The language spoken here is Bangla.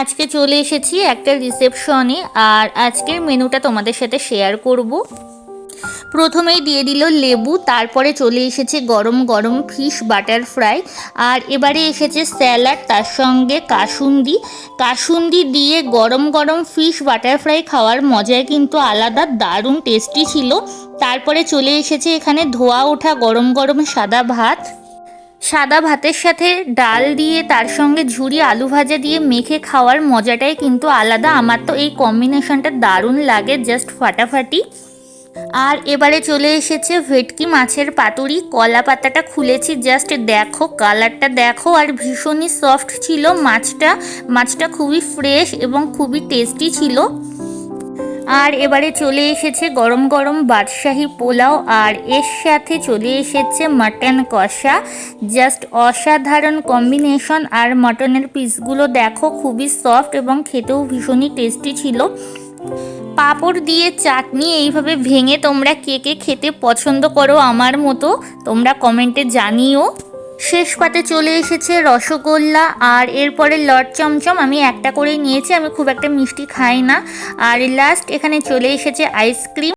আজকে চলে এসেছি একটা রিসেপশনে আর আজকের মেনুটা তোমাদের সাথে শেয়ার করব। প্রথমেই দিয়ে দিল লেবু, তারপরে চলে এসেছে গরম গরম ফিশ বাটার ফ্রাই আর এবারে এসেছে স্যালাড তার সঙ্গে কাসুন্দি। কাসুন্দি দিয়ে গরম গরম ফিশ বাটার ফ্রাই খাওয়ার মজাই কিন্তু আলাদা, দারুণ টেস্টি ছিল। তারপরে চলে এসেছে এখানে ধোয়া ওঠা গরম গরম সাদা ভাত। সাদা ভাতের সাথে ডাল দিয়ে, তার সঙ্গে ঝুরি আলু ভাজা দিয়ে মেখে খাওয়ার মজাটাই কিন্তু আলাদা। আমার তো এই কম্বিনেশনটা দারুণ লাগে জাস্ট ফাটাফাটি। আর এবারে চলে এসেছে ভেটকি মাছের পাতুরি। কলা পাতাটা খুলেছি জাস্ট দেখো কালারটা দেখো। আর ভীষণই সফট ছিল মাছটা। মাছটা খুবই ফ্রেশ এবং খুবই টেস্টি ছিল। আর এবারে চলে এসেছে গরম গরম বাদশাহী পোলাও আর এর সাথে চলে এসেছে মাটন কষা। জাস্ট অসাধারণ কম্বিনেশন আর মটনের পিসগুলো দেখো খুবই সফট এবং খেতেও ভীষণই টেস্টি ছিল। পাঁপড় দিয়ে চাটনি এইভাবে ভেঙে তোমরা কে কে খেতে পছন্দ করো আমার মতো তোমরা কমেন্টে জানিও। শেষ পাতে চলে এসেছে রসগোল্লা আর এরপরে লট চমচম আমি একটা করেই নিয়েছি, আমি খুব একটা মিষ্টি খাই না। আর লাস্ট এখানে চলে এসেছে আইসক্রিম